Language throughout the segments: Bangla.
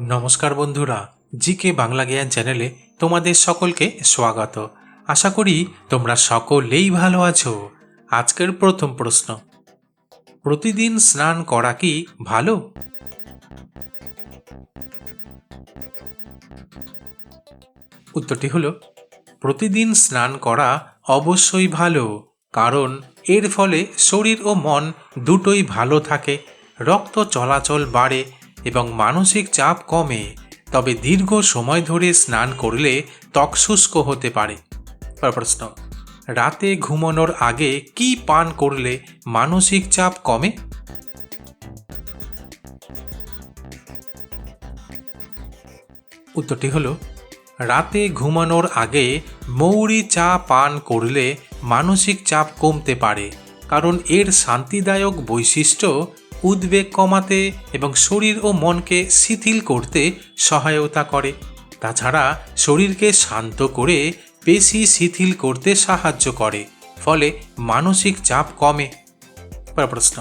নমস্কার বন্ধুরা, জিকে বাংলা জ্ঞান চ্যানেলে তোমাদের সকলকে স্বাগত। আশা করি তোমরা সকলেই ভালো আছো। আজকের প্রথম প্রশ্ন, প্রতিদিন স্নান করা কি ভালো? উত্তরটি হলো, প্রতিদিন স্নান করা অবশ্যই ভালো, কারণ এর ফলে শরীর ও মন দুটোই ভালো থাকে, রক্ত চলাচল বাড়ে এবং মানসিক চাপ কমে, তবে দীর্ঘ সময় ধরে স্নান করলে ত্বক শুষ্ক হতে পারে। প্রশ্ন, রাতে ঘুমানোর আগে কি পান করলে মানসিক চাপ কমে? উত্তরটি হলো, রাতে ঘুমানোর আগে মৌরি চা পান করলে মানসিক চাপ কমতে পারে, কারণ এর শান্তিদায়ক বৈশিষ্ট্য উদ্বেগ কমাতে এবং শরীর ও মনকে শিথিল করতে সহায়তা করে। তাছাড়া শরীরকে শান্ত করে পেশি শিথিল করতে সাহায্য করে, ফলে মানসিক চাপ কমে। প্রশ্ন,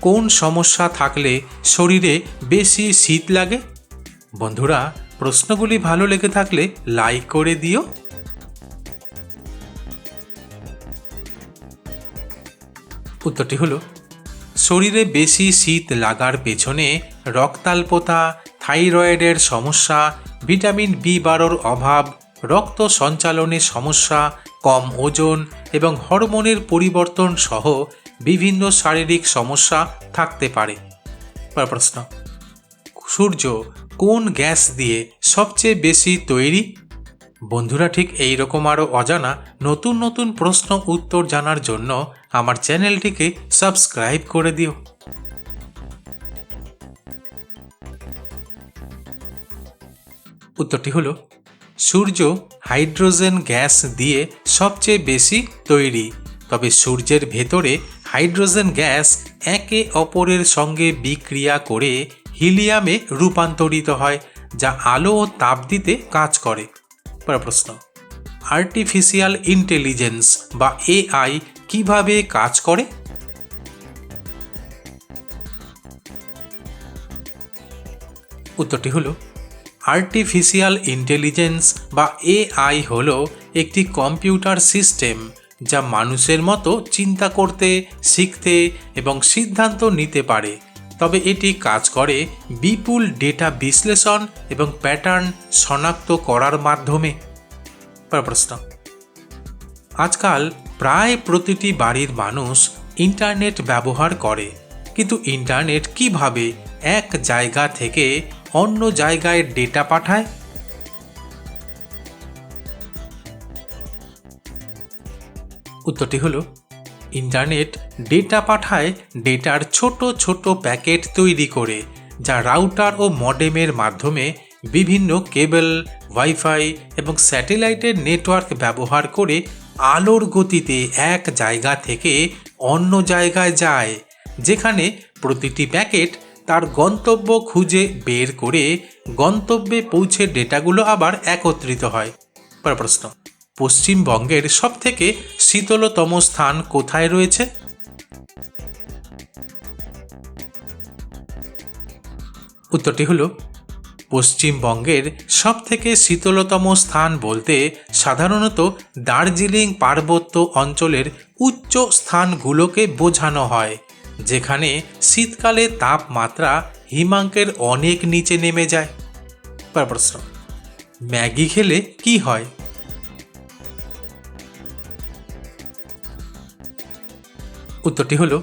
কোন সমস্যা থাকলে শরীরে বেশি শীত লাগে? বন্ধুরা, প্রশ্নগুলি ভালো লেগে থাকলে লাইক করে দিও। উত্তরটি হলো শরীরে বেশি শীত লাগার পেছনে রক্তাল্পতা, থাইরয়েডের সমস্যা, ভিটামিন বি বারোর অভাব, রক্ত সঞ্চালনের সমস্যা, কম ওজন এবং হরমোনের পরিবর্তন সহ বিভিন্ন শারীরিক সমস্যা থাকতে পারে। প্রশ্ন, সূর্য কোন গ্যাস দিয়ে সবচেয়ে বেশি তৈরি? বন্ধুরা ঠিক এই রকম আরও অজানা নতুন নতুন প্রশ্ন উত্তর জানার জন্য আমার চ্যানেলটিকে সাবস্ক্রাইব করে দিও। উত্তরটি হলো, সূর্য হাইড্রোজেন গ্যাস দিয়ে সবচেয়ে বেশি তৈরি, তবে সূর্যের ভেতরে হাইড্রোজেন গ্যাস একে অপরের সঙ্গে বিক্রিয়া করে হিলিয়ামে রূপান্তরিত হয়, যা আলো ও তাপ দিতে কাজ করে। পরের প্রশ্ন। আর্টিফিশিয়াল ইন্টেলিজেন্স বা এআই কীভাবে কাজ করে? উত্তরটি হলো আর্টিফিশিয়াল ইন্টেলিজেন্স বা এআই হলো একটি কম্পিউটার সিস্টেম যা মানুষের মতো চিন্তা করতে, শিখতে এবং সিদ্ধান্ত নিতে পারে। তবে এটি কাজ করে বিপুল ডেটা বিশ্লেষণ এবং প্যাটার্ন শনাক্ত করার মাধ্যমে। প্রশ্ন। আজকাল প্রায় প্রতিটি বাড়ির মানুষ ইন্টারনেট ব্যবহার করে, কিন্তু ইন্টারনেট কীভাবে এক জায়গা থেকে অন্য জায়গায় ডেটা পাঠায়? উত্তরটি হলো ইন্টারনেট ডেটা পাঠায় ডেটার ছোট ছোট প্যাকেট তৈরি করে, যা রাউটার ও মডেমের মাধ্যমে বিভিন্ন কেবল, ওয়াইফাই এবং স্যাটেলাইটের নেটওয়ার্ক ব্যবহার করে আলোর গতিতে এক জায়গা থেকে অন্য জায়গায় যায়, যেখানে প্রতিটি প্যাকেট তার গন্তব্য খুঁজে বের করে গন্তব্যে পৌঁছে ডেটাগুলো আবার একত্রিত হয়। পর প্রশ্ন। পশ্চিমবঙ্গের সবথেকে শীতলতম স্থান কোথায় রয়েছে? উত্তরটি হলো, পশ্চিমবঙ্গের সবথেকে শীতলতম স্থান বলতে সাধারণত দার্জিলিং পার্বত্য অঞ্চলের উচ্চ স্থানগুলোকে বোঝানো হয়, যেখানে শীতকালে তাপমাত্রা হিমাঙ্কের অনেক নিচে নেমে যায়। ম্যাগি খেলে কি হয়? উত্তরটি হলো,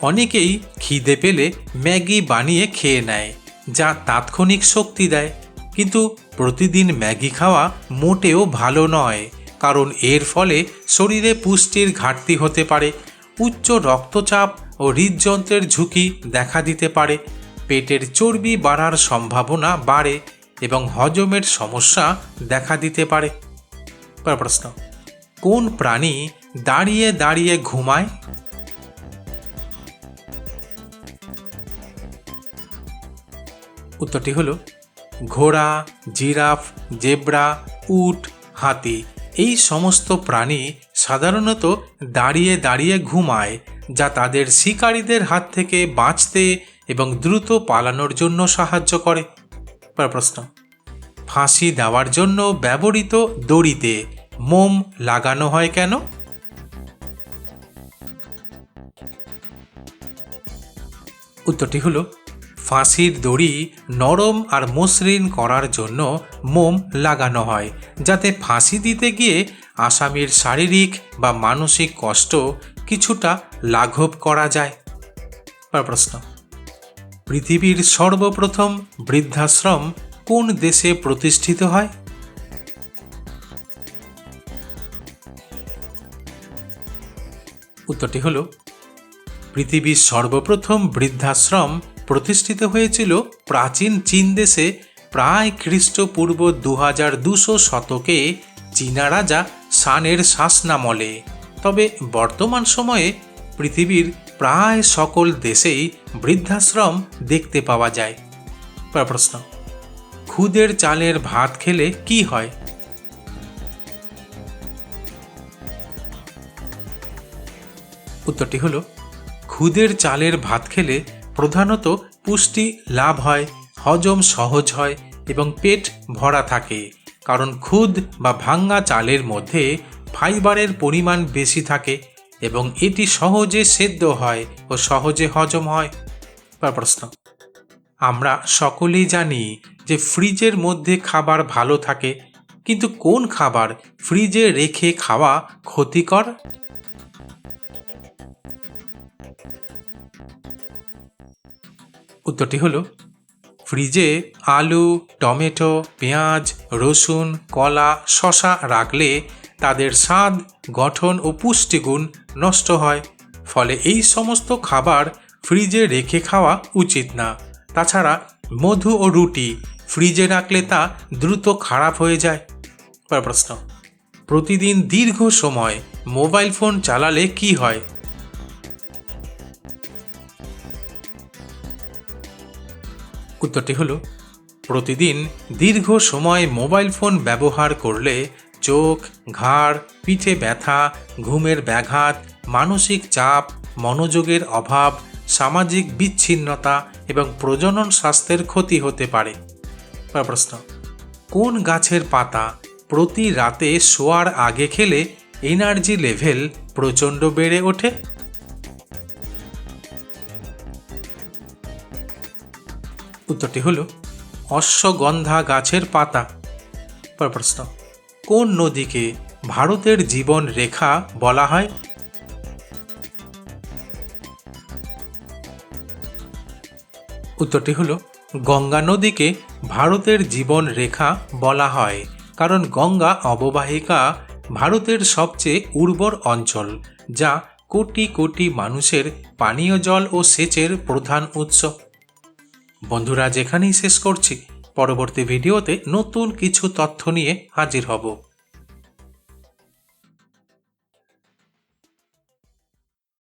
অনেকেই খিদে পেলে ম্যাগি বানিয়ে খেয়ে নেয়, যা তাৎক্ষণিক শক্তি দেয়। কিন্তু প্রতিদিন ম্যাগি খাওয়া মোটেও ভালো নয়, কারণ এর ফলে শরীরে পুষ্টির ঘাটতি হতে পারে, উচ্চ রক্তচাপ ও হৃদযন্ত্রের ঝুঁকি দেখা দিতে পারে, পেটের চর্বি বাড়ার সম্ভাবনা বাড়ে এবং হজমের সমস্যা দেখা দিতে পারে। প্রশ্ন, কোন প্রাণী দাঁড়িয়ে দাঁড়িয়ে ঘুমায়। উত্তরটি হলো ঘোড়া, জিরাফ, জেব্রা, উট, হাতি। এই সমস্ত প্রাণী সাধারণত দাঁড়িয়ে দাঁড়িয়ে ঘুমায়, যা তাদের শিকারীদের হাত থেকে বাঁচতে এবং দ্রুত পালানোর জন্য সাহায্য করে। প্রশ্ন, ফাঁসি দেওয়ার জন্য ব্যবহৃত দড়িতে মোম লাগানো হয় কেন? উত্তরটি হলো, ফাঁসির দড়ি নরম আর মসৃণ করার জন্য মোম লাগানো হয়, যাতে ফাঁসি দিতে গিয়ে আসামির শারীরিক বা মানসিক কষ্ট কিছুটা লাঘব করা যায়। প্রশ্ন, পৃথিবীর সর্বপ্রথম বৃদ্ধাশ্রম কোন দেশে প্রতিষ্ঠিত হয়? উত্তরটি হলো পৃথিবীর সর্বপ্রথম বৃদ্ধাশ্রম প্রতিষ্ঠিত হয়েছিল প্রাচীন চীন দেশে প্রায় খ্রিস্টপূর্ব দু হাজার দুশো শতকে চীনা রাজা সানের শাসনামলে। তবে বর্তমান সময়ে পৃথিবীর প্রায় সকল দেশেই বৃদ্ধাশ্রম দেখতে পাওয়া যায়। প্রশ্ন, খুদের চালের ভাত খেলে কি হয়? উত্তরটি হলো খুদের চালের ভাত খেলে প্রধানত পুষ্টি লাভ হয়, হজম সহজ হয় এবং পেট ভরা থাকে। কারণ খুদ বা ভাঙ্গা চালের মধ্যে ফাইবারের পরিমাণ বেশি থাকে এবং এটি সহজে সেদ্ধ হয় ও সহজে হজম হয়। বা প্রশ্ন। আমরা সকলেই জানি যে ফ্রিজের মধ্যে খাবার ভালো থাকে, কিন্তু কোন খাবার ফ্রিজে রেখে খাওয়া ক্ষতিকর? উত্তরটি হলো, ফ্রিজে আলু, টমেটো, পেঁয়াজ, রসুন, কলা শশা রাখলে তাদের স্বাদ, গঠন ও পুষ্টিগুণ নষ্ট হয়। ফলে এই সমস্ত খাবার ফ্রিজে রেখে খাওয়া উচিত না। তাছাড়া মধু ও রুটি ফ্রিজে রাখলে তা দ্রুত খারাপ হয়ে যায়। প্রশ্ন, প্রতিদিন দীর্ঘ সময় মোবাইল ফোন চালালে কি হয়? উত্তরটি হলো, প্রতিদিন দীর্ঘ সময় মোবাইল ফোন ব্যবহার করলে চোখ, ঘাড়, পিঠে ব্যথা, ঘুমের ব্যাঘাত, মানসিক চাপ, মনোযোগের অভাব, সামাজিক বিচ্ছিন্নতা এবং প্রজনন স্বাস্থ্যের ক্ষতি হতে পারে। প্রশ্ন, কোন গাছের পাতা প্রতি রাতে শোয়ার আগে খেলে এনার্জি লেভেল প্রচণ্ড বেড়ে ওঠে? উত্তরটি হল, অশ্বগন্ধা গাছের পাতা। পরের প্রশ্ন কোন নদীকে ভারতের জীবন রেখা বলা হয়? উত্তরটি হল, গঙ্গা নদীকে ভারতের জীবন রেখা বলা হয়, কারণ গঙ্গা অববাহিকা ভারতের সবচেয়ে উর্বর অঞ্চল, যা কোটি কোটি মানুষের পানীয় জল ও সেচের প্রধান উৎস। বন্ধুরা যেখানেই শেষ করছি পরবর্তী ভিডিওতে নতুন কিছু তথ্য নিয়ে হাজির হব।